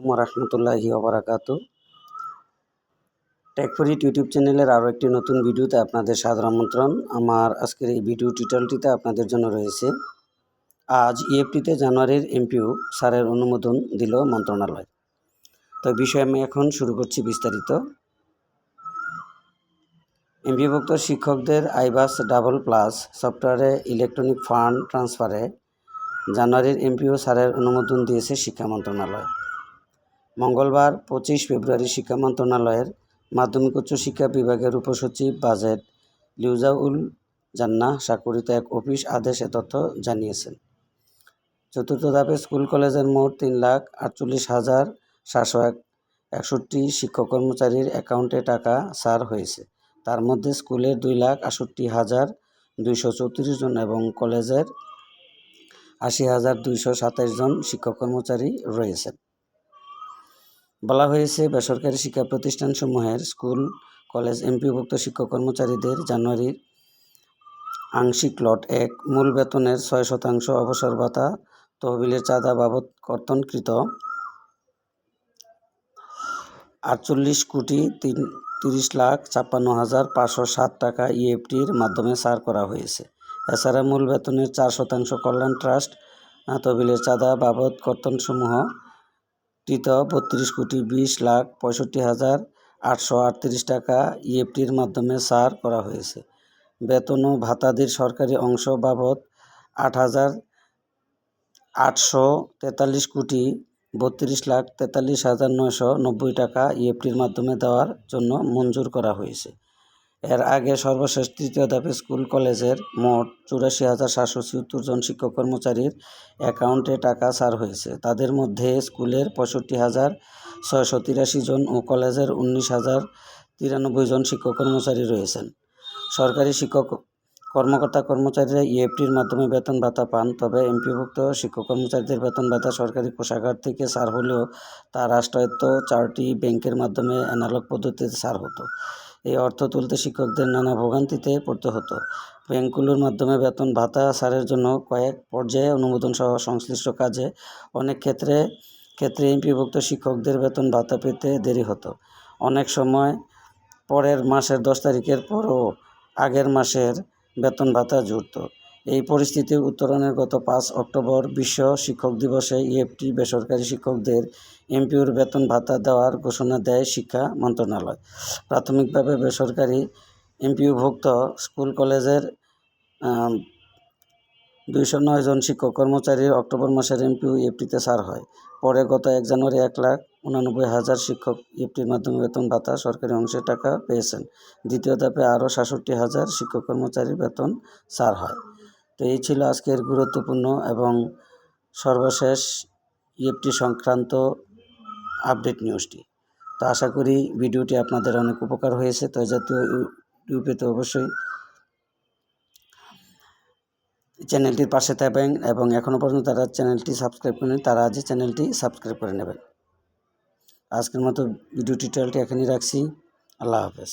আলাইকুম রহমতুল্লাহি ওবরাকাত টেকফরিট ইউটিউব চ্যানেলের আরও একটি নতুন ভিডিওতে আপনাদের সাদর আমন্ত্রণ। আমার আজকের এই ভিডিও টিউটোরিয়ালটিতে আপনাদের জন্য রয়েছে, আজ ইএফটিতে জানুয়ারির এমপিউ স্যারের অনুমোদন দিল মন্ত্রণালয়। তো বিষয়ে আমি এখন শুরু করছি বিস্তারিত। এমপিভুক্ত শিক্ষকদের আইবাস ডাবল প্লাস সফটওয়্যারে ইলেকট্রনিক ফান্ড ট্রান্সফারে জানুয়ারির এমপিও স্যারের অনুমোদন দিয়েছে শিক্ষা মন্ত্রণালয়। মঙ্গলবার, পঁচিশ ফেব্রুয়ারি শিক্ষা মন্ত্রণালয়ের মাধ্যমিক উচ্চ শিক্ষা বিভাগের উপসচিব বাজেট লিউজাউল জান্নাহ স্বাক্ষরিত এক অফিস আদেশে তথ্য জানিয়েছেন। চতুর্থ ধাপে স্কুল কলেজের মোট তিন লাখ আটচল্লিশ হাজার সাতশো এক একষট্টি শিক্ষক কর্মচারীর অ্যাকাউন্টে টাকা সার হয়েছে। তার মধ্যে স্কুলের দুই লাখ আটষট্টি হাজার দুইশো চৌত্রিশ জন এবং কলেজের আশি হাজার দুইশো সাতাইশ জন শিক্ষক কর্মচারী রয়েছেন। বলা হয়েছে, বেসরকারি শিক্ষা প্রতিষ্ঠানসমূহের স্কুল, কলেজ এমপিভুক্ত শিক্ষক কর্মচারীদের জানুয়ারির আংশিক লট এক মূল বেতনের ছয় শতাংশ অবসর ভাতা তহবিলের চাঁদা বাবদ কর্তনকৃত। আটচল্লিশ কোটি তিন, তিরিশ লাখ ছাপ্পান্ন হাজার পাঁচশো সাত টাকা ইএফটির মাধ্যমে সার করা হয়েছে। এছাড়া মূল বেতনের চার শতাংশ কল্যাণ ট্রাস্ট তহবিলের চাঁদা বাবদ কর্তনসমূহ কৃত বত্রিশ কোটি বিশ লাখ পঁয়ষট্টি হাজার আটশো আটত্রিশ টাকা ইএফটির মাধ্যমে সার করা হয়েছে। বেতন ও ভাতাদির সরকারি অংশ বাবদ আট হাজার আটশো তেতাল্লিশ কোটি বত্রিশ লাখ তেতাল্লিশ হাজার নয়শো নব্বই টাকা ইএফটির মাধ্যমে দেওয়ার জন্য মঞ্জুর করা হয়েছে। এর আগে সর্বশেষ তৃতীয় ধাপে স্কুল কলেজের মোট চুরাশি হাজার সাতশো ছিয়াত্তর জন শিক্ষক কর্মচারীর অ্যাকাউন্টে টাকা ছাড় হয়েছে। তাদের মধ্যে স্কুলের পঁয়ষট্টি হাজার ছয়শো তিরাশি জন ও কলেজের উনিশ হাজার তিরানব্বই জন শিক্ষক কর্মচারী রয়েছেন। সরকারি শিক্ষক কর্মকর্তা কর্মচারীরা ইএফটির মাধ্যমে বেতন ভাতা পান, তবে এমপিভুক্ত শিক্ষক কর্মচারীদের বেতন ভাতা সরকারি কোষাগার থেকে ছাড় হলেও তা রাষ্ট্রায়ত্ত চারটি ব্যাংকের মাধ্যমে অ্যানালগ পদ্ধতিতে ছাড় হতো। এই অর্থ তুলতে শিক্ষকদের নানা ভোগান্তিতে পড়তে হতো। ব্যাংকগুলোর মাধ্যমে বেতন, ভাতা স্যারের জন্য কয়েক পর্যায়ে অনুমোদন সহ সংশ্লিষ্ট কাজে অনেক ক্ষেত্রে ক্ষেত্রে এমপিভুক্ত শিক্ষকদের বেতন, ভাতা পেতে দেরি হতো। অনেক সময় পরের মাসের দশ তারিখের পরও আগের মাসের বেতন, ভাতা জুড়ত এই পরিস্থিতি উত্তরণের গত পাঁচ অক্টোবর বিশ্ব শিক্ষক দিবসে ইএফটি বেসরকারি শিক্ষকদের এমপিওর বেতন ভাতা দেওয়ার ঘোষণা দেয় শিক্ষা মন্ত্রণালয়। প্রাথমিকভাবে বেসরকারি এমপিওভুক্ত স্কুল কলেজের দুইশো নয় জন শিক্ষক কর্মচারীর অক্টোবর মাসের এমপিও ইএফটিতে সার হয়। পরে গত এক জানুয়ারি এক লাখ উনানব্বই হাজার শিক্ষক ইএফটির মাধ্যমে বেতন ভাতা সরকারি অংশের টাকা পেয়েছেন। দ্বিতীয় ধাপে আরও সাতষট্টি হাজার শিক্ষক কর্মচারীর বেতন ছাড় হয়। তো এই ছিল আজকের গুরুত্বপূর্ণ এবং সর্বশেষ ইএফটি সংক্রান্ত আপডেট নিউজটি। তো আশা করি ভিডিওটি আপনাদের অনেক উপকার হয়েছে। তো জাতীয় ইউটিউবে অবশ্যই চ্যানেলটির পাশে থাকবেন এবং এখনও পর্যন্ত তারা চ্যানেলটি সাবস্ক্রাইব করেন তারা আজই চ্যানেলটি সাবস্ক্রাইব করে নেবেন। আজকের মতো ভিডিও টিউটোরিয়ালটি এখানেই রাখছি। আল্লাহ হাফেজ।